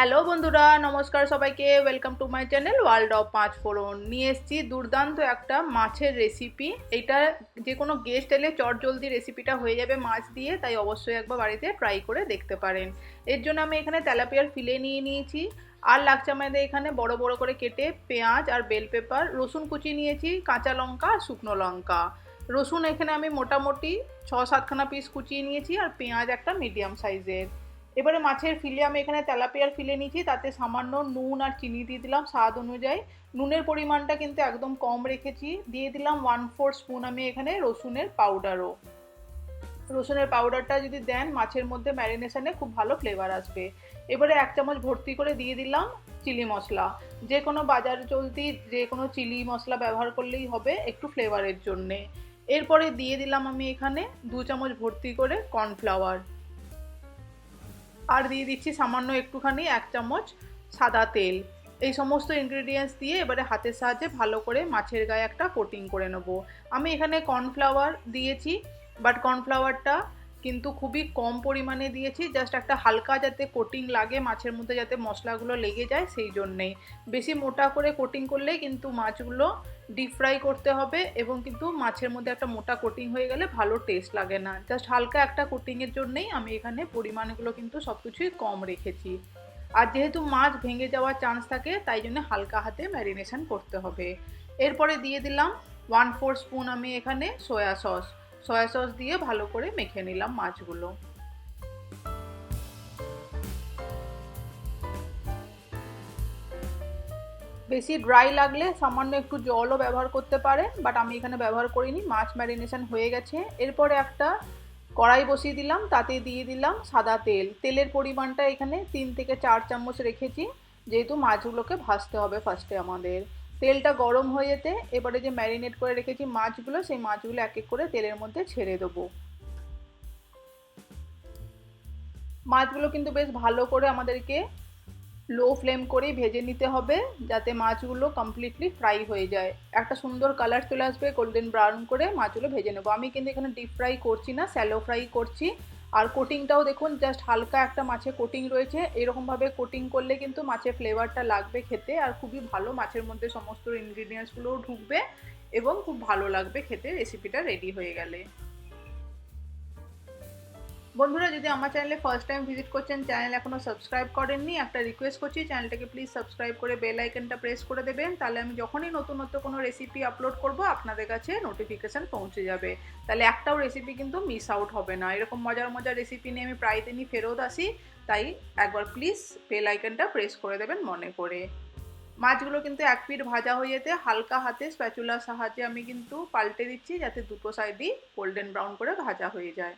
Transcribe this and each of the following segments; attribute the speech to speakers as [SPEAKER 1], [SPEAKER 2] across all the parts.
[SPEAKER 1] Hello বন্ধুরা, নমস্কার সবাইকে। Welcome to my channel world of Panch Phoron নিয়ে এসেছি দুর্দান্ত একটা মাছের রেসিপি এটা যে কোনো গেস্ট এলে চটজলদি রেসিপিটা হয়ে যাবে মাছ দিয়ে, তাই অবশ্যই একবার বাড়িতে ট্রাই করে দেখতে পারেন। এর জন্য আমি এখানে তেলাপিয়ার ফিলে নিয়ে নিয়েছি। আর লাগছে আমাদের এখানে বড় বড় করে কেটে পেঁয়াজ আর বেল পেপার রসুন কুচি নিয়েছি, কাঁচা লঙ্কা আর শুকনো লঙ্কা। রসুন এখানে আমি মোটামুটি ছ সাতখানা পিস কুচিয়ে নিয়েছি, আর পেঁয়াজ একটা মিডিয়াম সাইজের এবারে মাছের ফিলে আমি এখানে তেলাপিয়ার ফিলে নিয়েছি, তাতে সামান্য নুন আর চিনি দিয়ে দিলাম স্বাদ অনুযায়ী। নুনের পরিমাণটা কিন্তু একদম কম রেখেছি। দিয়ে দিলাম ওয়ান ফোর স্পুন আমি এখানে রসুনের পাউডারও রসুনের পাউডারটা যদি দেন, মাছের মধ্যে ম্যারিনেশনে খুব ভালো ফ্লেভার আসবে। এবারে এক চামচ ভর্তি করে দিয়ে দিলাম চিলি মশলা। যে কোনো বাজার চলতি যে কোনো চিলি মশলা ব্যবহার করলেই হবে একটু ফ্লেভারের জন্যে। এরপরে দিয়ে দিলাম আমি এখানে দু চামচ ভর্তি করে কর্নফ্লাওয়ার আর দিয়ে দিচ্ছি সামান্য একটুখানি এক চামচ সাদা তেল। এই সমস্ত ইনগ্রিডিয়েন্টস দিয়ে এবারে হাতের সাহায্যে ভালো করে মাছের গায়ে একটা কোটিং করে নেব। আমি এখানে কর্নফ্লাওয়ার দিয়েছি বাট কর্নফ্লাওয়ারটা কিন্তু খুবই কম পরিমাণে দিয়েছি। জাস্ট একটা হালকা যাতে কোটিং লাগে, মাছের মধ্যে যাতে মশলাগুলো লেগে যায়, সেই জন্যেই বেশি মোটা করে কোটিং করলে কিন্তু মাছগুলো ডিপ ফ্রাই করতে হবে এবং কিন্তু মাছের মধ্যে একটা মোটা কোটিং হয়ে গেলে ভালো টেস্ট লাগে না। জাস্ট হালকা একটা কোটিংয়ের জন্যেই আমি এখানে পরিমাণগুলো কিন্তু সব কিছুই কম রেখেছি। আর যেহেতু মাছ ভেঙে যাওয়ার চান্স থাকে, তাই জন্য হালকা হাতে ম্যারিনেশন করতে হবে। এরপরে দিয়ে দিলাম ওয়ান ফোর স্পুন আমি এখানে সয়া সস সয়া সস দিয়ে ভালো করে মেখে নিলাম মাছগুলো। বেশি ড্রাই লাগলে সামান্য একটু জলও ব্যবহার করতে পারে বাট আমি এখানে ব্যবহার করিনি, মাছ ম্যারিনেশন হয়ে গেছে। এরপরে একটা কড়াই বসিয়ে দিলাম, তাতে দিয়ে দিলাম সাদা তেল। তেলের পরিমাণটা এখানে তিন থেকে চার চামচ রেখেছি, যেহেতু মাছগুলোকে ভাজতে হবে ফার্স্টে আমাদের। তেলটা গরম হয়ে যেতে এবারে যে ম্যারিনেট করে রেখেছি মাছগুলো, সেই মাছগুলো এক এক করে তেলের মধ্যে ছেড়ে দেবো। মাছগুলো কিন্তু বেশ ভালো করে আমাদেরকে লো ফ্লেম করেই ভেজে নিতে হবে, যাতে মাছগুলো কমপ্লিটলি ফ্রাই হয়ে যায়। একটা সুন্দর কালার চলে আসবে গোল্ডেন ব্রাউন করে মাছগুলো ভেজে নেব। আমি কিন্তু এখানে ডিপ ফ্রাই করছি না স্যালো ফ্রাই করছি। আর কোটিংটাও দেখুন জাস্ট হালকা একটা মাছে কোটিং রয়েছে। এরকমভাবে কোটিং করলে কিন্তু মাছের ফ্লেভারটা লাগবে খেতে আর খুবই ভালো মাছের মধ্যে সমস্ত ইনগ্রিডিয়েন্টসগুলোও ঢুকবে এবং খুব ভালো লাগবে খেতে রেসিপিটা রেডি হয়ে গেলে। বন্ধুরা, যদি আমার চ্যানেলে ফার্স্ট টাইম ভিজিট করছেন চ্যানেল এখনও সাবস্ক্রাইব করেননি, একটা রিকোয়েস্ট করছি চ্যানেলটাকে প্লিজ সাবস্ক্রাইব করে বেল আইকনটা প্রেস করে দেবেন, তাহলে আমি যখনই নতুন নতুন কোনো রেসিপি আপলোড করব, আপনাদের কাছে নোটিফিকেশান পৌঁছে যাবে। তাহলে একটাও রেসিপি কিন্তু মিস আউট হবে না। এরকম মজার মজার রেসিপি নিয়ে আমি প্রায় দিনই ফেরত আসি, তাই একবার প্লিজ বেল আইকনটা প্রেস করে দেবেন মনে করে। মাছগুলো কিন্তু এক পিঠ ভাজা হয়ে যেতে, হালকা হাতে স্প্যাচুলার সাহায্যে আমি কিন্তু পাল্টে দিচ্ছি, যাতে দুটো সাইডই গোল্ডেন ব্রাউন করে ভাজা হয়ে যায়।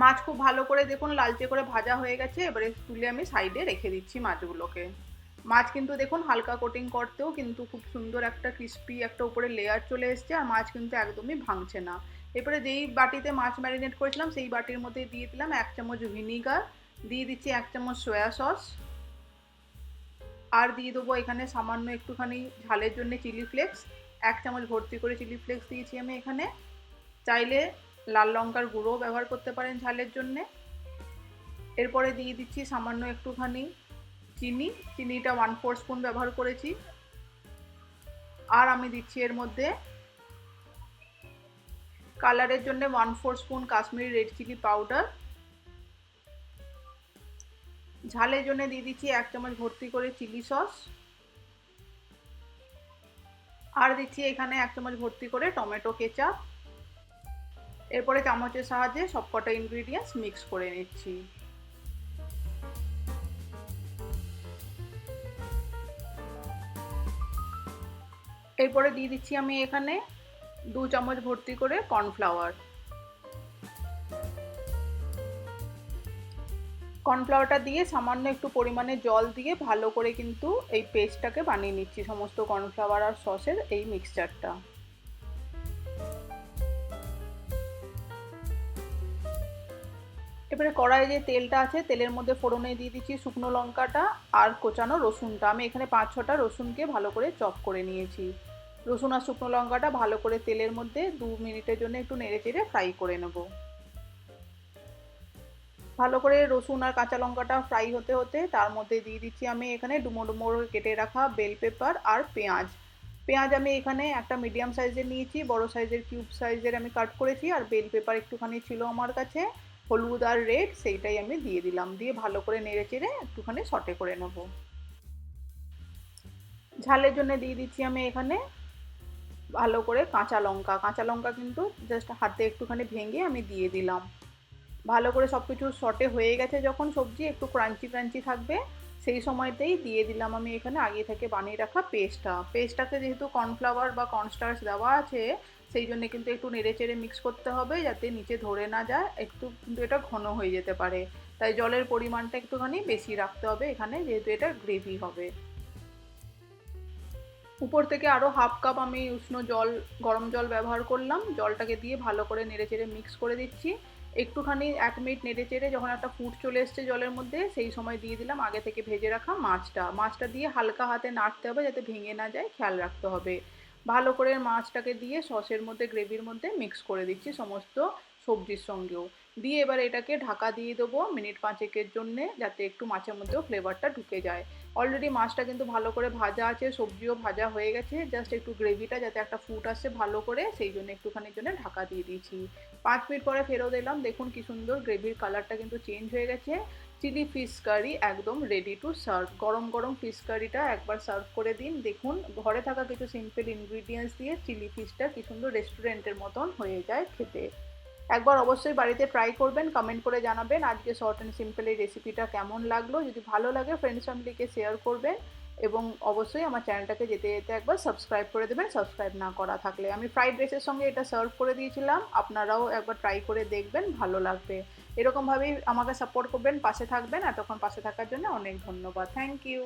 [SPEAKER 1] মাছ খুব ভালো করে দেখুন, লালচে করে ভাজা হয়ে গেছে, এবারে তুলে আমি সাইডে রেখে দিচ্ছি মাছগুলোকে। মাছ কিন্তু দেখুন, হালকা কোটিং করতেও কিন্তু খুব সুন্দর একটা ক্রিস্পি একটা উপরে লেয়ার চলে এসছে, আর মাছ কিন্তু একদমই ভাঙছে না। এরপরে যেই বাটিতে মাছ ম্যারিনেট করেছিলাম, সেই বাটির মধ্যে দিয়ে দিলাম এক চামচ ভিনিগার দিয়ে দিচ্ছি এক চামচ সয়া সস আর দিয়ে দেবো এখানে সামান্য একটুখানি ঝালের জন্য চিলি ফ্লেক্স এক চামচ ভর্তি করে চিলি ফ্লেক্স দিয়েছি আমি এখানে। চাইলে লাল লঙ্কার গুঁড়ো ব্যবহার করতে পারেন ঝালের জন্যে। এরপরে দিয়ে দিচ্ছি সামান্য একটুখানি চিনি। চিনিটা ওয়ান ফোর স্পুন ব্যবহার করেছি। আর আমি দিচ্ছি এর মধ্যে কালারের জন্য one four spoon Kashmiri red chilli powder ঝালের জন্য দিয়ে দিচ্ছি এক চামচ ভর্তি করে চিলি সস আর দিচ্ছি এখানে এক চামচ ভর্তি করে টমেটো কেচাপ এরপরে চামচের সাহায্যে সবকটা ইনগ্রিডিয়েন্টস মিক্স করে নিচ্ছি। এরপরে দিয়ে দিচ্ছি আমি এখানে দু চামচ ভর্তি করে কর্নফ্লাওয়ার কর্নফ্লাওয়ারটা দিয়ে সামান্য একটু পরিমাণে জল দিয়ে ভালো করে কিন্তু এই পেস্টটাকে বানিয়ে নিচ্ছি, সমস্ত কর্নফ্লাওয়ার আর সসের এই মিক্সচারটা এবারে কড়াইয়ে যে তেলটা আছে, তেলের মধ্যে ফোড়নে দিয়ে দিচ্ছি শুকনো লঙ্কাটা আর কোচানো রসুনটা। আমি এখানে পাঁচ ছটা রসুনকে ভালো করে চপ করে নিয়েছি। রসুন আর শুকনো লঙ্কাটা ভালো করে তেলের মধ্যে দু মিনিটের জন্য একটু নেড়ে চেড়ে ফ্রাই করে নেব। ভালো করে রসুন আর কাঁচা লঙ্কাটা ফ্রাই হতে হতে তার মধ্যে দিয়ে দিচ্ছি আমি এখানে ডুমো ডুমো কেটে রাখা বেল পেপার আর পেঁয়াজ। পেঁয়াজ আমি এখানে একটা মিডিয়াম সাইজের নিয়েছি, বড় সাইজের, কিউব সাইজের আমি কাট করেছি আর বেল পেপার একটুখানি ছিল আমার কাছে। হলুদ আর রেড সেইটাই আমি দিয়ে দিলাম। দিয়ে ভালো করে নেড়ে চেড়ে একটুখানি সটে করে নেব। ঝালের জন্য দিয়ে দিচ্ছি আমি এখানে ভালো করে কাঁচা লঙ্কা। কাঁচা লঙ্কা কিন্তু জাস্ট হাতে একটুখানি ভেঙে আমি দিয়ে দিলাম। ভালো করে সব কিছু শর্টে হয়ে গেছে যখন সবজি, একটু ক্রাঞ্চি ক্রাঞ্চি থাকবে, সেই সময়তেই দিয়ে দিলাম আমি এখানে আগে থেকে বানিয়ে রাখা পেস্টটা পেস্টটাতে যেহেতু কর্নফ্লাওয়ার বা কর্নস্টার্চ দেওয়া আছে সেই জন্য কিন্তু একটু নেড়ে চেড়ে মিক্স করতে হবে যাতে নিচে ধরে না যায়। একটু কিন্তু এটা ঘন হয়ে যেতে পারে। তাই জলের পরিমাণটা একটুখানি বেশি রাখতে হবে এখানে, যেহেতু এটা গ্রেভি হবে। উপর থেকে আরও হাফ কাপ আমি উষ্ণ জল, গরম জল ব্যবহার করলাম। জলটাকে দিয়ে ভালো করে নেড়ে চেড়ে মিক্স করে দিচ্ছি। একটুখানি এক মিনিট নেড়ে চেড়ে যখন একটা ফুট চলে এসছে জলের মধ্যে, সেই সময় দিয়ে দিলাম আগে থেকে ভেজে রাখা মাছটা। মাছটা দিয়ে হালকা হাতে নাড়তে হবে যাতে ভেঙে না যায়। খেয়াল রাখতে হবে। ভালো করে মাছটাকে দিয়ে সসের মধ্যে, গ্রেভির মধ্যে মিক্স করে দিচ্ছি সমস্ত সবজির সঙ্গেও। দিয়ে এবার এটাকে ঢাকা দিয়ে দেবো মিনিট পাঁচেকের জন্যে যাতে একটু মাছের মধ্যেও ফ্লেভারটা ঢুকে যায়। অলরেডি মাছটা কিন্তু ভালো করে ভাজা আছে, সবজিও ভাজা হয়ে গেছে জাস্ট একটু গ্রেভিটা যাতে একটা ফুট আসছে ভালো করে, সেই জন্য একটুখানির জন্য ঢাকা দিয়ে দিয়েছি। পাঁচ মিনিট পরে ফেরত এলাম, দেখুন কি সুন্দর গ্রেভির কালারটা কিন্তু চেঞ্জ হয়ে গেছে। চিলি ফিশ কারি একদম রেডি টু সার্ভ গরম গরম ফিশ কারিটা একবার সার্ভ করে দিন। দেখুন, ঘরে থাকা কিছু সিম্পল ইনগ্রিডিয়েন্টস দিয়ে চিলি ফিশটা কি সুন্দর রেস্টুরেন্টের মতন হয়ে যায় খেতে। একবার অবশ্যই বাড়িতে ট্রাই করবেন কমেন্ট করে জানাবেন। আজকে শর্ট অ্যান্ড সিম্পল এই রেসিপিটা কেমন লাগল? যদি ভালো লাগে ফ্রেন্ডস ফ্যামিলিকে শেয়ার করবেন। এবং অবশ্যই আমার চ্যানেলটাকে যেতে যেতে একবার সাবস্ক্রাইব করে দেবেন। সাবস্ক্রাইব না করা থাকলে আমি ফ্রাইড রাইসের সঙ্গে এটা সার্ভ করে দিয়েছিলাম। আপনারাও একবার ট্রাই করে দেখবেন, ভালো লাগবে। এরকমভাবেই আমাকে সাপোর্ট করবেন, পাশে থাকবেন। এতক্ষণ পাশে থাকার জন্য অনেক ধন্যবাদ। Thank you